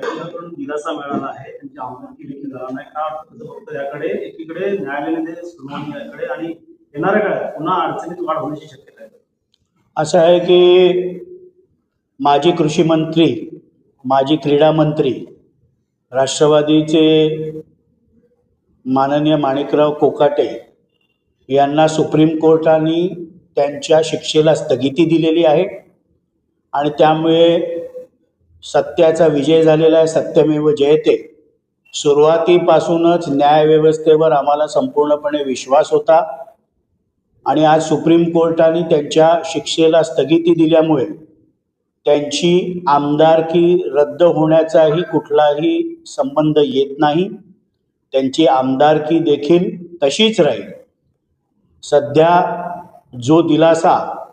त्यांच्याकडून दिलासा मिळाला आहे. त्यांची आमदारकी देखील झाला नाही. का? फक्त याकडे एकीकडे न्यायालयाने सुनावणी याकडे आणि येणाऱ्या काळात पुन्हा अडचणीत वाढ होण्याची शक्यता आहे. असं आहे की माजी कृषी मंत्री माजी क्रीडा मंत्री राष्ट्रवादीचे माननीय माणिकराव कोकाटे यांना सुप्रीम कोर्टाने त्यांच्या शिक्षेला स्थगिती दिलेली आहे. आणि त्यामुळे सत्याचा विजय झालेला आहे सत्यमेव जयते. सुरुवातीपासूनच न्यायव्यवस्थेवर आम्हाला संपूर्णपणे विश्वास होता आणि आज सुप्रीम कोर्टाने त्यांच्या शिक्षेला स्थगिती दिल्यामुळे त्यांची आमदारकी रद्द होण्याचाही कुठलाही संबंध येत नाही. त्यांची आमदारकी देखील तशीच राहील. सध्या जो दिलासा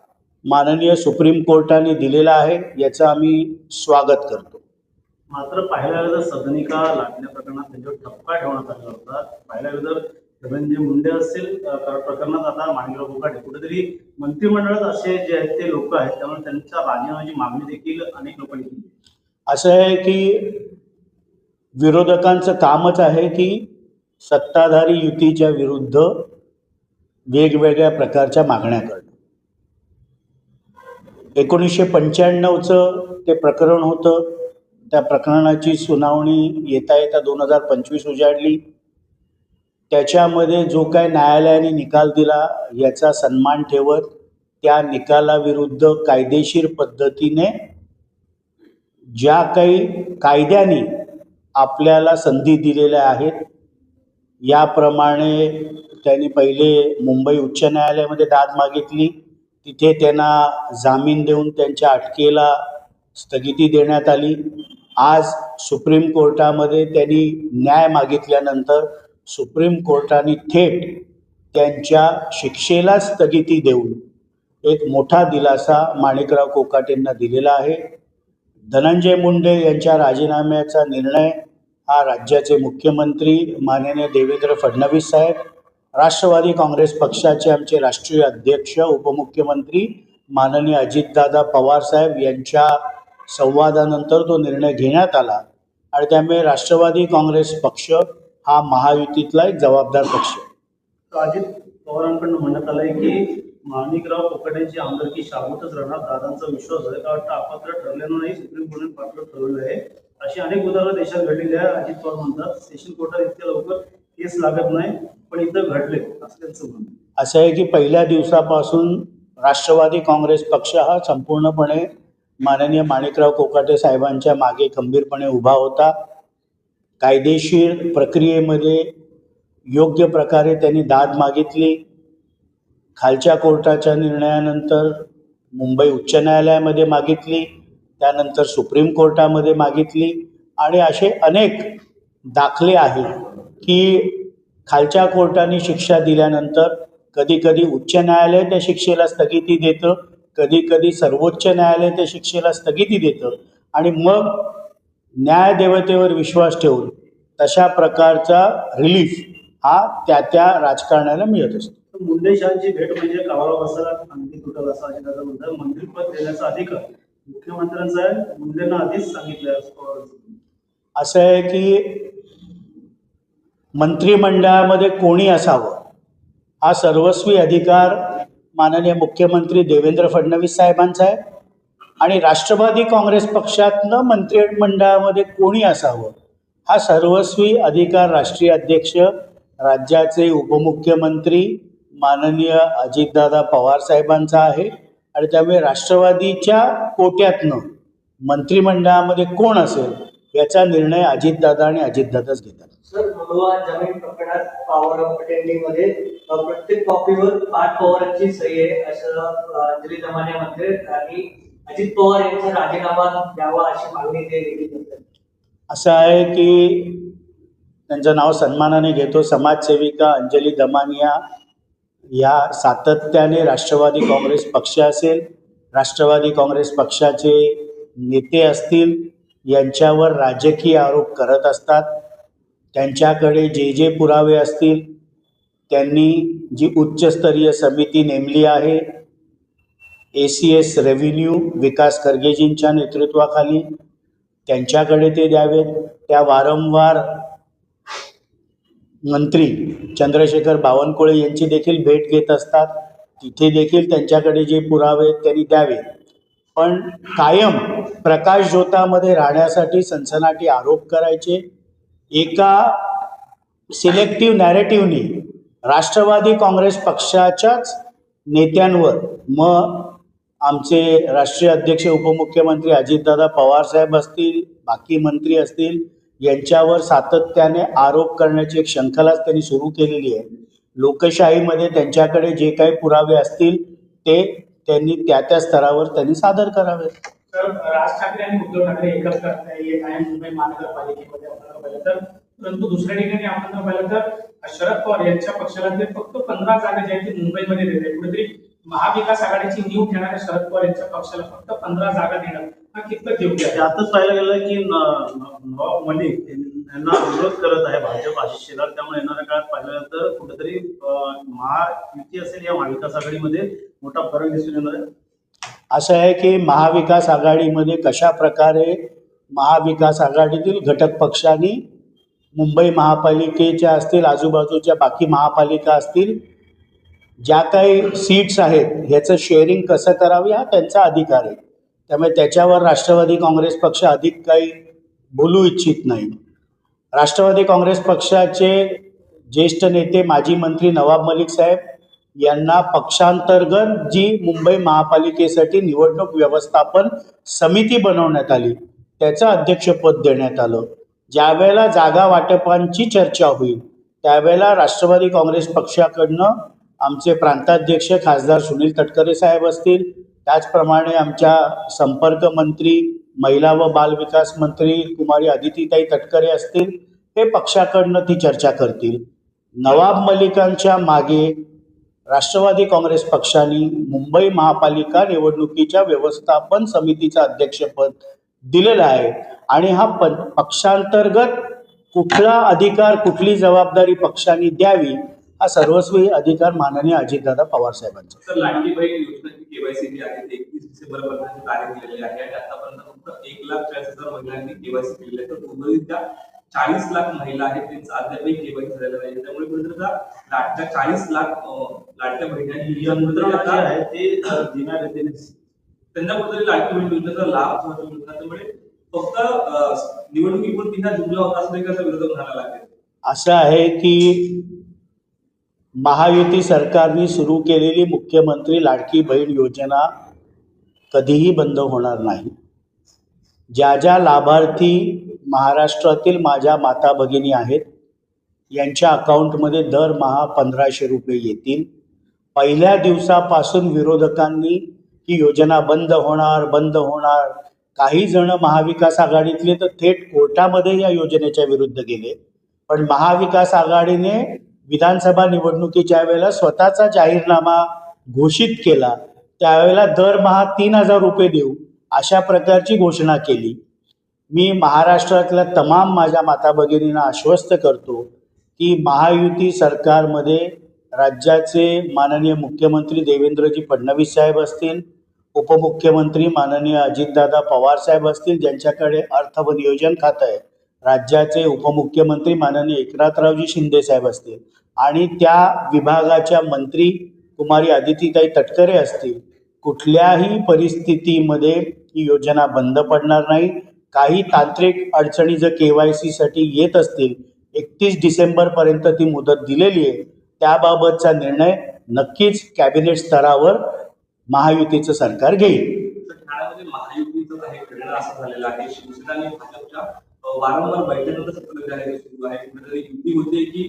माननीय सुप्रीम कोर्टाने दिलेला आहे याचं आम्ही स्वागत करतो. मात्र पाहिल्या वेळेला सदनिका लाटल्या प्रकरणात त्यांच्यावर ठपका ठेवण्यात आलेला होता पाहिल्या वेळेला धनंजय मुंडे असतील प्रकरणात आता माणिकराव कोकाटे कुठेतरी मंत्रिमंडळात असे जे आहेत ते लोक आहेत त्यामुळे त्यांच्या राजीनाम्याची मागणी देखील अनेक लोकांनी केली. असं आहे की विरोधकांचं कामच आहे की सत्ताधारी युतीच्या विरुद्ध वेगवेगळ्या प्रकारच्या मागण्या करणं. एकोणीसशे पंच्याण्णवचं ते प्रकरण होतं. त्या प्रकरणाची सुनावणी येता येता दोन हजार पंचवीस उजाडली. त्याच्यामध्ये जो काय न्यायालयाने निकाल दिला याचा सन्मान ठेवत त्या निकालाविरुद्ध कायदेशीर पद्धतीने ज्या काही कायद्याने आपल्याला संधी दिलेल्या आहेत याप्रमाणे त्यांनी पहिले मुंबई उच्च न्यायालयामध्ये दाद मागितली. तिथे त्यांना जामीन देऊन त्यांच्या अटकेला स्थगिती देण्यात आली. आज सुप्रीम कोर्टामध्ये त्यांनी न्याय मागितल्यानंतर सुप्रीम कोर्टाने थेट त्यांच्या शिक्षेला स्थगिती देऊन एक मोठा दिलासा माणिकराव कोकाटेंना दिलेला आहे. धनंजय मुंडे यांच्या राजीनाम्याचा निर्णय हा राज्याचे मुख्यमंत्री माननीय देवेंद्र फडणवीस साहेब राष्ट्रवादी काँग्रेस पक्षाचे आमचे राष्ट्रीय अध्यक्ष उपमुख्यमंत्री माननीय अजितदादा पवार साहेब यांच्या संवादानंतर तो निर्णय घेण्यात आला. आणि त्यामुळे राष्ट्रवादी काँग्रेस पक्ष हा महायुतीतला एक जबाबदार पक्ष अजित पवारांकडून म्हणण्यात आलंय की माणिकराव कोकाटेंची आमदारकी शाबूतच राहणार. दादांचा विश्वास आहे. का वाटतं अपात्र ठरल्यानं नाही? सुप्रीम कोर्टाने पात्र ठरवलं आहे. अशी अनेक उदाहरणं देशात घडलेली आहे अजित पवार म्हणतात सेशन कोर्टात इतक्या लवकर केस लागत नाही. पण इथं घडले असं त्यांचं म्हणणं आहे. असं आहे की पहिल्या दिवसापासून राष्ट्रवादी काँग्रेस पक्ष हा संपूर्णपणे माननीय माणिकराव कोकाटे साहेबांच्या मागे खंबीरपणे उभा होता कायदेशीर प्रक्रियेमध्ये योग्य प्रकारे त्यांनी दाद मागितली खालच्या कोर्टाच्या निर्णयानंतर मुंबई उच्च न्यायालयामध्ये मागितली त्यानंतर सुप्रीम कोर्टामध्ये मागितली आणि असे अनेक दाखले आहेत की खालच्या कोर्टाने शिक्षा दिल्यानंतर कधी कधी उच्च न्यायालय त्या शिक्षेला स्थगिती देतं कधी कधी सर्वोच्च न्यायालय त्या शिक्षेला स्थगिती देतं. आणि मग न्यायदेवतेवर विश्वास ठेवून तशा प्रकारचा रिलीफ हा त्या त्या राजकारण्याला मिळत असतो. मुंडे शहाची भेट म्हणजे कावळा बसायला अंगठी तुटल असं अजितदादा म्हणतात मंत्रिपद देण्याचा अधिकार मुख्यमंत्र्यांचा मुंडेंना आधीच सांगितलं. असं आहे की मंत्रिमंडळामध्ये कोणी असावं? हा सर्वस्वी अधिकार माननीय मुख्यमंत्री देवेंद्र फडणवीस साहेबांचा आहे. आणि राष्ट्रवादी काँग्रेस पक्षातनं मंत्रिमंडळामध्ये कोणी असावं? हा सर्वस्वी अधिकार राष्ट्रीय अध्यक्ष राज्याचे उपमुख्यमंत्री माननीय अजितदादा पवार साहेबांचा आहे. आणि त्यामुळे राष्ट्रवादीच्या कोट्यातनं मंत्रिमंडळामध्ये कोण असेल? याचा निर्णय अजितदादा आणि अजितदादाच घेतात. सर जमीन प्रकरणात पवार अ, प्रत्येक कॉपीवर पाच पवारांची सही आहे असं अंजली म्हणते आणि अजित पवार यांचा राजीनामा द्यावा अशी मागणी ते असं आहे की त्यांचं नाव सन्मानाने घेतो. समाजसेविका अंजली दमानिया या सातत्याने राष्ट्रवादी काँग्रेस पक्ष असेल. राष्ट्रवादी काँग्रेस पक्षाचे नेते असतील. यांच्यावर राजकीय आरोप करत असतात. त्यांच्याकडे जे जे पुरावे असतील त्यांनी जी उच्चस्तरीय समिती नेमली आहे A C S revenue Vikas खरगेजींच्या नेतृत्वाखाली त्यांच्याकडे ते द्यावेत. त्या वारंवार मंत्री चंद्रशेखर बावनकुळे यांची देखील भेट घेत असतात. तिथे देखील त्यांच्याकडे जे पुरावे आहेत त्यांनी द्यावे पण कायम प्रकाश ज्योतामध्ये राहण्यासाठी सनसनाटी आरोप करायचे. एका सिलेक्टिव्ह नॅरेटिव्हनी राष्ट्रवादी काँग्रेस पक्षाच्याच नेत्यांवर मग आमचे राष्ट्रीय अध्यक्ष उपमुख्यमंत्री अजितदादा पवारसाहेब असतील बाकी मंत्री असतील यांच्यावर सातत्याने आरोप करण्याची एक शंखलाच त्यांनी सुरू केलेली आहे. लोकशाहीमध्ये त्यांच्याकडे जे काही पुरावे असतील ते त्यांनी त्या त्या स्तरावर त्यांनी सादर करावे. तर राज ठाकरे आणि उद्धव ठाकरे एकच करता येत आहे मुंबई महानगरपालिकेमध्ये आपण पाहिलं तर. परंतु दुसऱ्या ठिकाणी आपण जर पाहिलं तर शरद पवार यांच्या पक्षाला ते फक्त पंधरा जागा ज्या आहेत ते मुंबईमध्ये देते कुठेतरी महाविकास आघाडीची नीव ठेवणाऱ्या शरद पवार यांच्या पक्षाला फक्त पंधरा जागा देणं हा कितपत योग्य आहे? त्यातच पाहायला गेलं की नवाब मलिक यांना विरोध करत आहे भाजप आशिष शेलार. त्यामुळे येणाऱ्या काळात पाहिलं तर कुठेतरी महायुती असेल या महाविकास आघाडीमध्ये मोठा फरक दिसून येणार आहे. असं आहे की महाविकास आघाडीमध्ये कशा प्रकारे महाविकास आघाडीतील घटक पक्षांनी मुंबई महापालिकेच्या असतील आजूबाजूच्या बाकी महापालिका असतील ज्या काही सीट्स आहेत ह्याचं शेअरिंग कसं करावे हा त्यांचा अधिकार आहे. त्यामुळे त्याच्यावर राष्ट्रवादी काँग्रेस पक्ष अधिक काही बोलू इच्छित नाही. राष्ट्रवादी काँग्रेस पक्षाचे ज्येष्ठ नेते माजी मंत्री नवाब मलिक साहेब यांना पक्षांतर्गत जी मुंबई महापालिकेसाठी निवडणूक व्यवस्थापन समिती बनवण्यात आली त्याचं अध्यक्षपद देण्यात आलं. ज्यावेळेला जागा वाटपांची चर्चा होईल त्यावेळेला राष्ट्रवादी काँग्रेस पक्षाकडनं आमचे प्रांताध्यक्ष खासदार सुनील तटकरे साहेब असतील त्याचप्रमाणे आमच्या संपर्क मंत्री महिला व बालविकास मंत्री कुमारी अदितीताई तटकरे असतील हे पक्षाकडनं ती चर्चा करतील. नवाब मलिकांच्या मागे राष्ट्रवादी काँग्रेस पक्षाने मुंबई महापालिका निवडणुकीच्या व्यवस्थापन समितीचं अध्यक्षपद दिलेलं आहे. आणि हा प पक्षांतर्गत कुठला अधिकार कुठली जबाबदारी पक्षाने द्यावी हा सर्वस्वी अधिकार माननीय अजितदादा पवार साहेबांचा. चाळीस लाख महिला आहेत त्यांचा अद्यापही केवायसी झालेला नाही. त्यामुळे चाळीस लाख लाडक्या बहिणी आहे ते अं, जुन्या त्यांना कुठेतरी लाडकी बहीण योजनेचा लाभ सहज त्यामुळे फक्त अं, निवडणुकीपुरती ह्या जुमला होता असं त्याचा विरोध म्हणायला लागेल. असं आहे की महायुती सरकारने सुरू केलेली मुख्यमंत्री लाडकी बहीण योजना कधीही बंद होणार नाही. ज्या ज्या लाभार्थी महाराष्ट्रातील माझ्या माता भगिनी आहेत यांच्या अकाउंटमध्ये दरमहा पंधराशे रुपये येतील. पहिल्या दिवसापासून विरोधकांनी ही योजना बंद होणार बंद होणार. काही जण महाविकास आघाडीतले तर थेट कोर्टामध्ये या योजनेच्या विरुद्ध गेले. पण महाविकास आघाडीने विधानसभा निवडणुकीच्या वेळेला स्वतःचा जाहीरनामा घोषित केला. त्यावेळेला दरमहा तीन हजार रुपये देऊ अशा प्रकारची घोषणा केली. मी महाराष्ट्रातल्या तमाम माझ्या माता भगिनींना आश्वस्त करतो की महायुती सरकारमध्ये राज्याचे माननीय मुख्यमंत्री देवेंद्रजी फडणवीस साहेब असतील उपमुख्यमंत्री माननीय अजितदादा पवार साहेब असतील ज्यांच्याकडे अर्थ व नियोजन खातं आहे. राज्याचे उपमुख्यमंत्री माननीय एकनाथरावजी शिंदे साहेब असतील आणि त्या विभागाच्या मंत्री कुमारी आदितीताई तटकरे असतील. कुठल्याही परिस्थितीमध्ये ही योजना बंद पडणार नाही. काही तांत्रिक अडचणी जर के वाय सीसाठी येत असतील एकतीस डिसेंबरपर्यंत ती मुदत दिलेली आहे. त्याबाबतचा निर्णय नक्कीच कॅबिनेट स्तरावर महायुतीचं सरकार घेईल. तर ठाण्यामध्ये महायुतीचं काही असं झालेलं आहे. शिवसेना भाजपच्या वारंवार बैठकीनंतर सत्र जे सुरू आहे. कुठेतरी युती होते की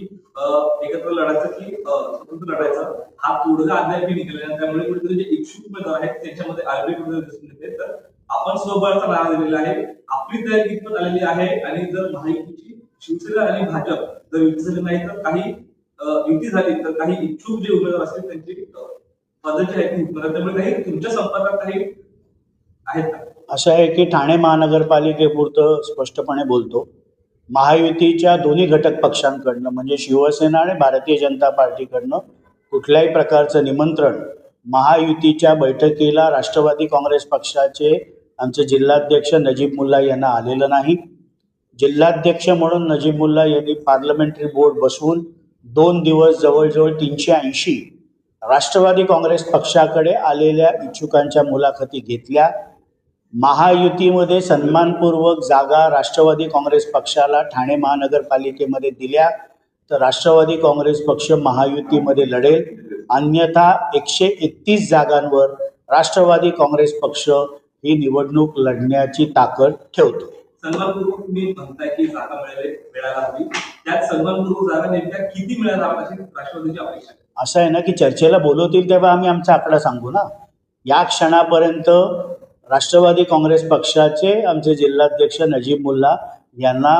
एकत्र लढायचं की स्वतंत्र लढायचं हा तोडगा अद्यापही निघालेला त्यामुळे कुठेतरी जे इच्छुक उमेदवार आहेत त्यांच्यामध्ये आरबी कुठेतरी दिसून येते. तर आपण स्वबळाचा नारा दिलेला आहे. आपली तयारी कितपत आलेली आहे? आणि जर महायुतीची शिवसेना आणि भाजप जर युती झाली नाही तर काही युती झाली तर काही इच्छुक जे उमेदवार असतील त्यांची पदं जी आहेत ती त्यामुळे काही तुमच्या संपर्कात काही आहेत का? असं आहे की ठाणे महानगरपालिकेपुरतं स्पष्टपणे बोलतो महायुतीच्या दोन्ही घटक पक्षांकडनं म्हणजे शिवसेना आणि भारतीय जनता पार्टीकडनं कुठल्याही प्रकारचं निमंत्रण महायुतीच्या बैठकीला राष्ट्रवादी काँग्रेस पक्षाचे आमचे जिल्हाध्यक्ष नजीब मुल्ला यांना आलेलं नाही. जिल्हाध्यक्ष म्हणून नजीब मुल्ला यांनी पार्लमेंटरी बोर्ड बसवून दोन दिवस जवळजवळ तीनशे ऐंशी राष्ट्रवादी काँग्रेस पक्षाकडे आलेल्या इच्छुकांच्या मुलाखती घेतल्या. महायुतीमध्ये सन्मानपूर्वक जागा राष्ट्रवादी काँग्रेस पक्षाला ठाणे महानगरपालिकेमध्ये दिल्या तर राष्ट्रवादी काँग्रेस पक्ष महायुतीमध्ये लढेल. अन्यथा एकशे एकतीस जागांवर राष्ट्रवादी काँग्रेस पक्ष ही निवडणूक लढण्याची ताकद ठेवतो. सन्मानपूर्वक तुम्ही म्हणताय की जागा मिळायला हवी. त्यात सन्मानपूर्वक जागा नेमक्या किती मिळायला हव्या अशी राष्ट्रवादीची अपेक्षा आहे? असं आहे ना की चर्चेला बोलवतील तेव्हा आम्ही आमचा आकडा सांगू ना. या क्षणापर्यंत राष्ट्रवादी काँग्रेस पक्षाचे आमचे जिल्हाध्यक्ष नजीब मुल्ला यांना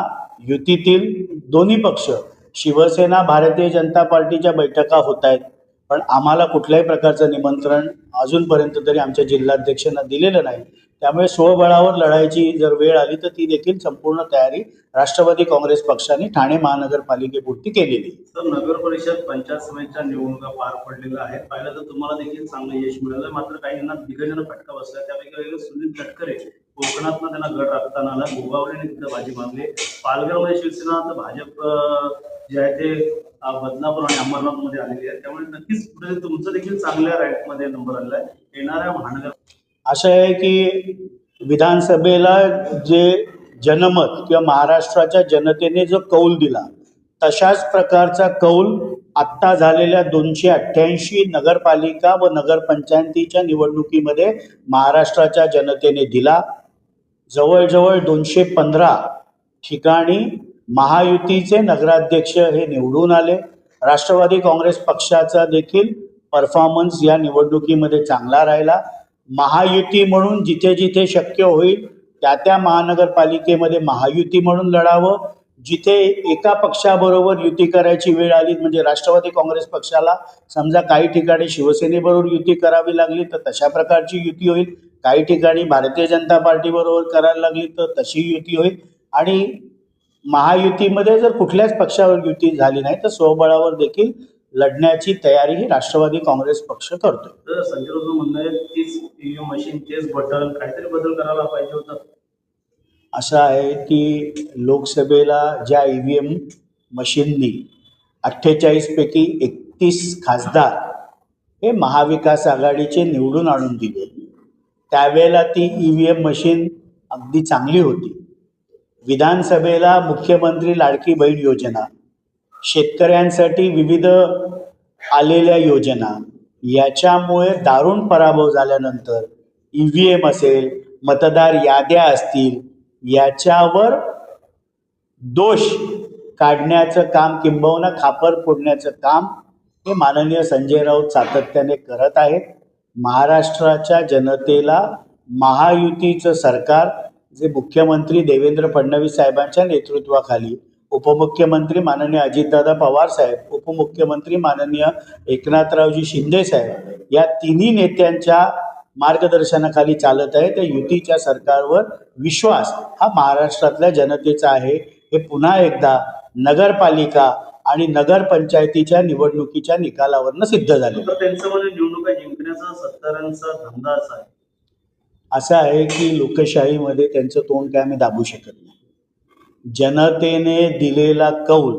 युतीतील दोन्ही पक्ष शिवसेना भारतीय जनता पार्टीच्या बैठका होत आहेत. पण आम्हाला कुठल्याही प्रकारचं निमंत्रण अजूनपर्यंत तरी आमच्या जिल्हाध्यक्षांना दिलेलं नाही. त्यामुळे स्वबळावर लढायची जर वेळ आली तर ती देखील संपूर्ण तयारी राष्ट्रवादी काँग्रेस पक्षाने ठाणे महानगरपालिकेपुरती केलेली तर नगर परिषद पंचायत समितीच्या निवडणुका पार पडलेल्या आहेत. पाहिलं तर तुम्हाला देखील चांगलं यश मिळालं. मात्र काहींना दिग्गजांना फटका बसला. त्यापैकी सुनील तटकरे कोकणात त्यांना गड राखताना आला. गोगावलेने तिथं बाजी मारली. पालघरमध्ये शिवसेना तर भाजप जे आहे ते बदलापूर बदनापूर आणि अंबरनाथमध्ये आलेली आहे त्यामुळे नक्कीच पुढे तुमचं देखील चांगल्या रँकमध्ये नंबर आलेला आहे. येणाऱ्या महानगर असं आहे की विधानसभेला जे जनमत किंवा महाराष्ट्राच्या जनतेने जो कौल दिला तशाच प्रकारचा कौल आत्ता झालेल्या दोनशे अठ्ठ्याऐंशी नगरपालिका व नगरपंचायतीच्या निवडणुकीमध्ये महाराष्ट्राच्या जनतेने दिला. जवळजवळ दोनशे पंधरा ठिकाणी महायुतीचे नगराध्यक्ष हे निवडून आले. राष्ट्रवादी काँग्रेस पक्षाचा देखील परफॉर्मन्स या निवडणुकीमध्ये चांगला राहिला. महायुती म्हणून जिथे जिथे शक्य होईल त्या त्या महानगरपालिकेमध्ये महायुती म्हणून लढावं. जिथे एका पक्षाबरोबर युती करायची वेळ आली म्हणजे राष्ट्रवादी काँग्रेस पक्षाला समजा काही ठिकाणी शिवसेनेबरोबर युती करावी लागली तर तशा प्रकारची युती होईल. काही ठिकाणी भारतीय जनता पार्टीबरोबर करायला लागली तर तशी युती होईल. आणि महायुतीमध्ये जर कुठल्याच पक्षावर युती झाली नाही तर स्वबळावर देखील लढण्याची तयारी ही राष्ट्रवादी काँग्रेस पक्ष करतो तर संजय म्हणणं तीच ईव्हीएम मशीन तेच बटन काहीतरी बदल करायला पाहिजे होता. असं आहे की लोकसभेला ज्या ई व्ही एम मशीननी अठ्ठेचाळीसपैकी एकतीस खासदार हे महाविकास आघाडीचे निवडून आणून दिले त्यावेळेला ती ई व्ही एम मशीन अगदी चांगली होती. विधानसभेला मुख्यमंत्री लाडकी बहीण योजना शेतकऱ्यांसाठी विविध आलेल्या योजना याच्यामुळे दारुण पराभव झाल्यानंतर ई व्ही एम असेल मतदार याद्या असतील याच्यावर दोष काढण्याचं काम किंबहुना खापर फोडण्याचं काम हे माननीय संजय राऊत सातत्याने करत आहेत. महाराष्ट्राच्या जनतेला महायुतीचं सरकार जे मुख्यमंत्री देवेंद्र फडणवीस साहेबांच्या नेतृत्वाखाली उपमुख्यमंत्री माननीय अजितदादा पवार साहेब उपमुख्यमंत्री माननीय एकनाथरावजी शिंदे साहेब या तिन्ही नेत्यांच्या मार्गदर्शनाखाली चालत आहे. त्या युतीच्या सरकारवर विश्वास हा महाराष्ट्रातल्या जनतेचा आहे. हे पुन्हा एकदा नगरपालिका आणि नगरपंचायतीच्या निवडणुकीच्या निकालावरनं सिद्ध झाले तर त्यांचं निवडणुका जिंकण्याचा सत्तारांचा धंदा असा आहे. असं आहे की लोकशाहीमध्ये त्यांचं तोंड काय आम्ही दाबू शकत नाही. जनतेने दिलेला कौल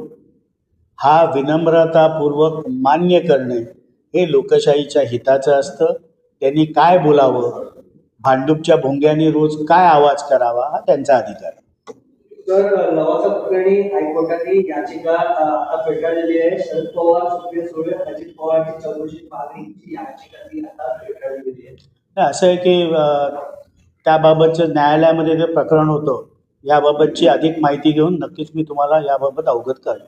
हा विनम्रतापूर्वक मान्य करणे हे लोकशाहीच्या हिताचं असतं. त्यांनी काय बोलावं? भांडूपच्या भोंग्याने रोज काय आवाज करावा? हा त्यांचा अधिकार. आहे तर लवासा प्रकरणी हायकोर्टाने याचिका आता फेटाळलेली आहे. शरद पवार सुप्रिया सुळे अजित पवारची चौकशी मागणीची याचिका ती आता फेटाळलेली आहे. असं आहे की त्याबाबतचं न्यायालयामध्ये जे प्रकरण होतं याबाबतची अधिक माहिती घेऊन नक्कीच मी तुम्हाला याबाबत अवगत करेन.